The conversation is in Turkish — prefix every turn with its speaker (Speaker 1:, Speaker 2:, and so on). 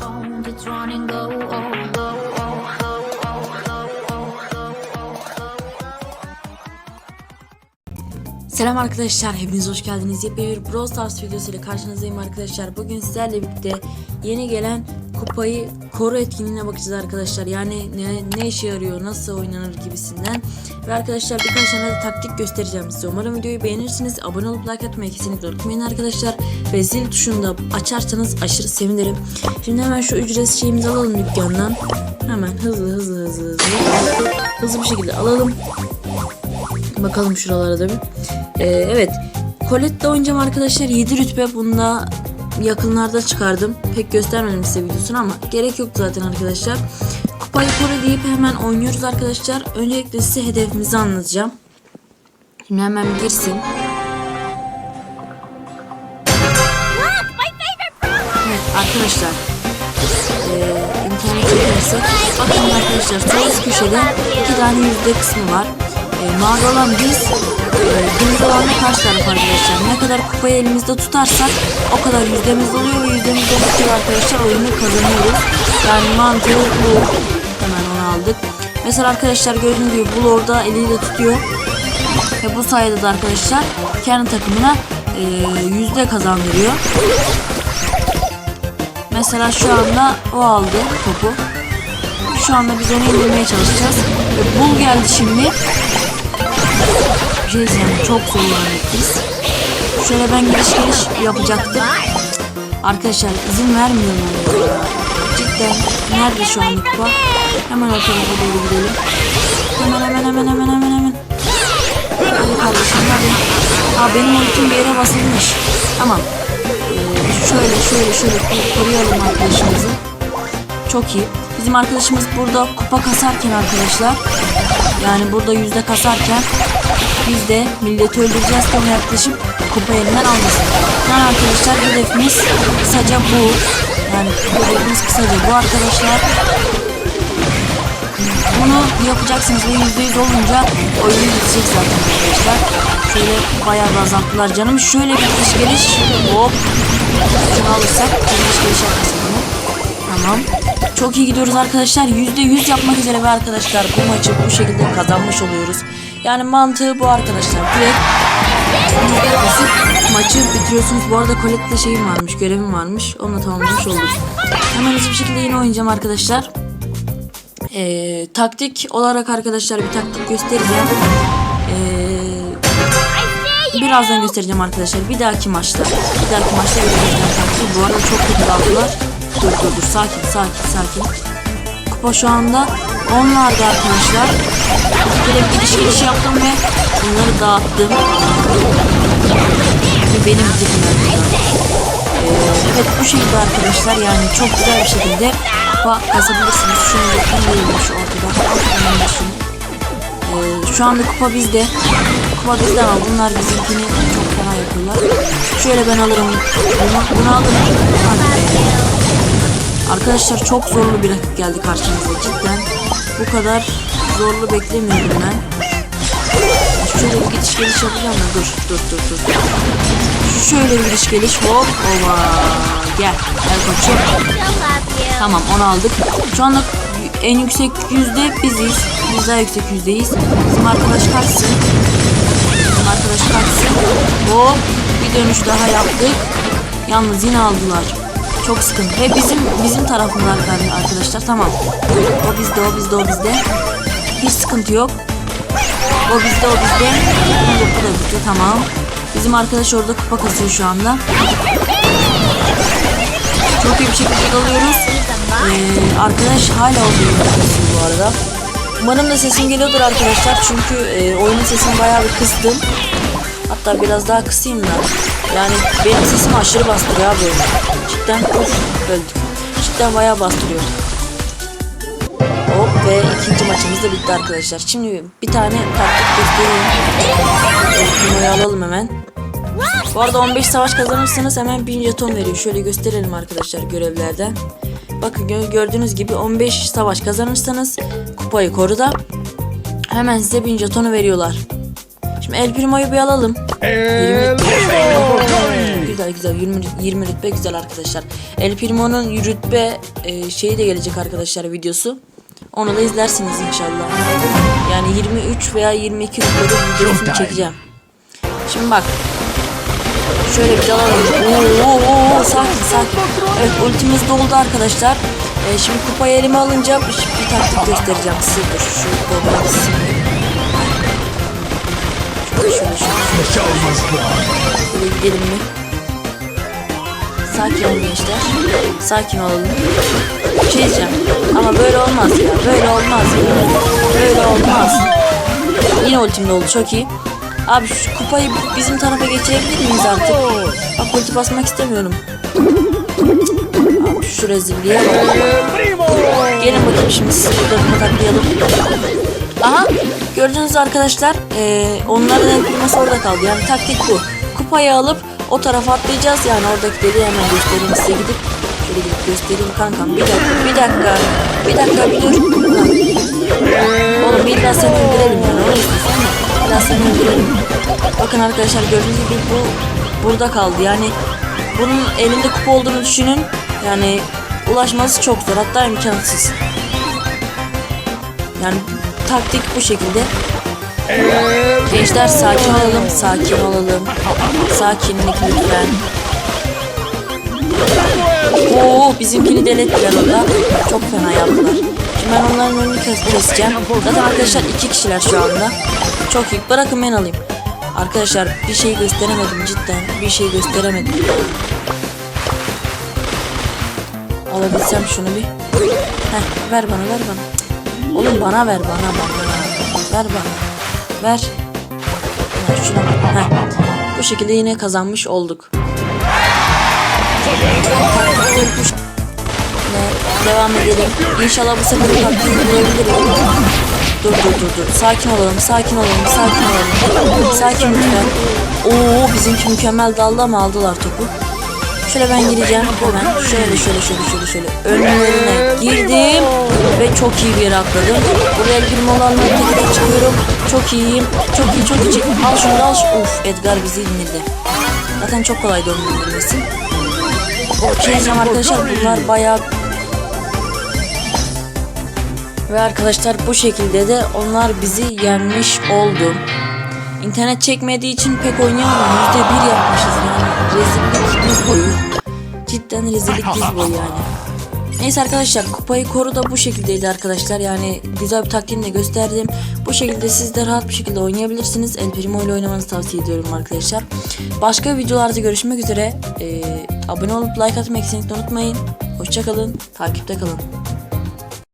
Speaker 1: Oh, oh, oh, oh, oh.
Speaker 2: Selam arkadaşlar, hepiniz hoş geldiniz. Yepyeni bir Brawl Stars videosuyla karşınızdayım arkadaşlar. Bugün sizlerle birlikte yeni gelen kupayı koru etkinliğine bakacağız arkadaşlar. Yani ne, ne işe yarıyor, nasıl oynanır gibisinden. Ve arkadaşlar birkaç tane de taktik göstereceğim size. Umarım videoyu beğenirsiniz. Abone olup like atmayı kesinlikle unutmayın arkadaşlar. Ve zil tuşunu da açarsanız aşırı sevinirim. Şimdi hemen şu ücretsiz şeyimizi alalım dükkandan. Hemen hızlı hızlı hızlı hızlı. Hızlı bir şekilde alalım. Bakalım şuralara da bir. Ee, evet. Colette'de oynayacağım arkadaşlar. 7 rütbe. Bunda yakınlarda çıkardım. Pek göstermedim size videosunu ama gerek yok zaten arkadaşlar. Kupayı koru deyip hemen oynuyoruz arkadaşlar. Öncelikle size hedefimizi anlatacağım. Şimdi hemen girsin. Evet arkadaşlar. Ee, internet çekerse bakın arkadaşlar sol köşede iki tane yüzde kısmı var. Ee, mavi olan biz, e, kırmızı olan da karşı taraf arkadaşlar. Ne kadar kupayı elimizde tutarsak o kadar yüzdemiz oluyor ve yüzdemiz oldukça arkadaşlar oyunu kazanıyoruz. Yani mantığı bu. Hemen onu aldık. Mesela arkadaşlar gördüğünüz gibi bu orada eliyle tutuyor. Ve bu sayede de arkadaşlar kendi takımına e, yüzde kazandırıyor. Mesela şu anda o aldı topu. Şu anda biz onu indirmeye çalışacağız. Bul geldi şimdi. Diyeceğim çok zorlandık. Şöyle ben giriş giriş yapacaktım. Arkadaşlar izin vermiyorlar. Cidden nerede şu an kupa? Hemen o doğru gidelim. Hemen hemen hemen hemen hemen hemen. Hadi kardeşim hadi. Aa benim ultim bir yere basılmış. Tamam. Ee, şöyle şöyle şöyle koruyalım arkadaşımızı. Çok iyi. Bizim arkadaşımız burada kupa kasarken arkadaşlar yani burada yüzde kasarken biz de milleti öldüreceğiz onu yaklaşıp kupa elinden almasın. Yani arkadaşlar hedefimiz kısaca bu. Yani hedefimiz kısaca bu arkadaşlar. Bunu yapacaksınız ve yüzde yüz olunca oyun bitecek zaten arkadaşlar. Şöyle bayağı bir azalttılar canım. Şöyle bir giriş geliş. Hop. Şunu alırsak giriş geliş yapmasın bunu. Tamam. Çok iyi gidiyoruz arkadaşlar. Yüzde yüz yapmak üzere ve arkadaşlar bu maçı bu şekilde kazanmış oluyoruz. Yani mantığı bu arkadaşlar. Direkt maçı bitiriyorsunuz. Bu arada Colette'de şeyim varmış, görevim varmış. Onunla tamamlamış olduk. Hemen hızlı bir şekilde yine oynayacağım arkadaşlar. Ee, taktik olarak arkadaşlar bir taktik göstereceğim. Ee, birazdan göstereceğim arkadaşlar. Bir dahaki maçta. Bir dahaki maçta göstereceğim taktiği. Bu arada çok kötü daldılar. Dur dur dur sakin sakin sakin. Kupa şu anda onlarda arkadaşlar. Direkt gidiş geliş yaptım ve bunları dağıttım. Ve benim ee, evet bu şekilde arkadaşlar yani çok güzel bir şekilde kupa kasabilirsiniz. Şunu yakın değilmiş ortada. Ee, şu anda kupa bizde. Kupa bizde ama bunlar bizimkini çok fena yapıyorlar. Şöyle ben alırım. Bunu, bunu alırım. Hadi. Arkadaşlar çok zorlu bir rakip geldi karşımıza cidden. Bu kadar zorlu beklemiyordum ben. Şöyle bir gidiş geliş yapacağım da dur dur dur dur. Şöyle bir gidiş geliş hop ova gel gel koçum. Tamam onu aldık. Şu anda en yüksek yüzde biziz. Biz daha yüksek yüzdeyiz. Bizim arkadaş kaçsın. Bizim arkadaş kaçsın. Hop bir dönüş daha yaptık. Yalnız yine aldılar. Çok sıkıntı. Ve bizim bizim tarafımızda arkadaşlar tamam. O bizde o bizde o bizde. Hiç sıkıntı yok. O bizde o bizde. Bu da bizde tamam. Bizim arkadaş orada kupa kasıyor şu anda. Çok iyi bir şekilde dalıyoruz. Ee, arkadaş hala oluyor bu arada. Umarım da sesim geliyordur arkadaşlar. Çünkü e, oyunun sesini bayağı bir kıstım. Hatta biraz daha kısayım da. Yani benim sesim aşırı bastırıyor abi. Cidden of öldük. Cidden bayağı bastırıyor. Hop ve ikinci maçımız da bitti arkadaşlar. Şimdi bir tane taktik göstereyim. Numarayı alalım hemen. Bu arada 15 savaş kazanırsanız hemen 1000 jeton veriyor. Şöyle gösterelim arkadaşlar görevlerden. Bakın gö- gördüğünüz gibi 15 savaş kazanırsanız kupayı koru da hemen size 1000 jetonu veriyorlar. Şimdi El Primo'yu bir alalım. 20
Speaker 3: El Primo.
Speaker 2: Güzel güzel 20, 20 rütbe güzel arkadaşlar. El Primo'nun rütbe e, şeyi de gelecek arkadaşlar videosu. Onu da izlersiniz inşallah. Yani 23 veya 22 rütbede videosunu çekeceğim. Şimdi bak. Şöyle bir dalalım. Oo, oo, oo, sakin sakin. Evet ultimiz doldu arkadaşlar. Ee, şimdi kupayı elime alınca bir, taktik göstereceğim size. Dur şu sileyim. Şöyle şöyle şöyle. Böyle gidelim mi? Sakin olun gençler. Sakin olalım. Bir şey diyeceğim. Ama böyle olmaz ya. Böyle olmaz ya. Böyle olmaz. Yine ultim doldu. Çok iyi. Abi şu kupayı bizim tarafa geçirebilir miyiz artık? Bak ulti basmak istemiyorum. Abi şu rezilliğe. Gelin bakayım şimdi sizi burada pataklayalım. Aha gördünüz arkadaşlar ee, onların en priması orada kaldı. Yani taktik bu. Kupayı alıp o tarafa atlayacağız yani oradaki deliği hemen göstereyim size gidip. Şöyle gidip göstereyim kankam. Bir dakika bir dakika. Bir dakika bir dur. Oğlum daha seni öldürelim yani. Onu mi? Bir daha seni öldürelim. Bakın arkadaşlar gördüğünüz gibi bu burada kaldı. Yani bunun elinde kupa olduğunu düşünün. Yani ulaşması çok zor hatta imkansız. Yani taktik bu şekilde. Gençler sakin olalım, sakin olalım. Sakinlik lütfen. Oo bizimkini delettiler orada. Çok fena yaptılar. Şimdi ben onların önünü kes keseceğim. Zaten arkadaşlar iki kişiler şu anda. Çok iyi. Bırakın ben alayım. Arkadaşlar bir şey gösteremedim cidden. Bir şey gösteremedim. Alabilsem şunu bir. Heh, ver bana ver bana. Oğlum bana ver bana bana. Ver bana. Ver. Ver bak. Heh. Bu şekilde yine kazanmış olduk. Ve devam edelim. İnşallah bu sefer taktiği bulabilirim. Dur dur dur dur. Sakin olalım, sakin olalım, sakin olalım. Sakin lütfen. Oo bizimki mükemmel daldı ama aldılar topu. Şöyle ben gireceğim hemen. Şöyle şöyle şöyle şöyle şöyle. Önlerine girdim ve çok iyi bir yere atladım. Buraya bir molanla tekrar çıkıyorum. Çok iyiyim. Çok iyi çok iyi. Al şunu al. şunu. Uf Edgar bizi indirdi. Zaten çok kolay da onun indirmesi. Diyeceğim arkadaşlar bunlar bayağı ve arkadaşlar bu şekilde de onlar bizi yenmiş oldu. İnternet çekmediği için pek oynayamam. Yüzde bir yapmışız yani. Rezillik biz boyu. Cidden rezillik biz boyu yani. Neyse arkadaşlar kupayı koru da bu şekildeydi arkadaşlar. Yani güzel bir taktiğini de gösterdim. Bu şekilde siz de rahat bir şekilde oynayabilirsiniz. El Primo ile oynamanızı tavsiye ediyorum arkadaşlar. Başka videolarda görüşmek üzere. Ee, abone olup like atmayı kesinlikle unutmayın. Hoşçakalın. Takipte kalın.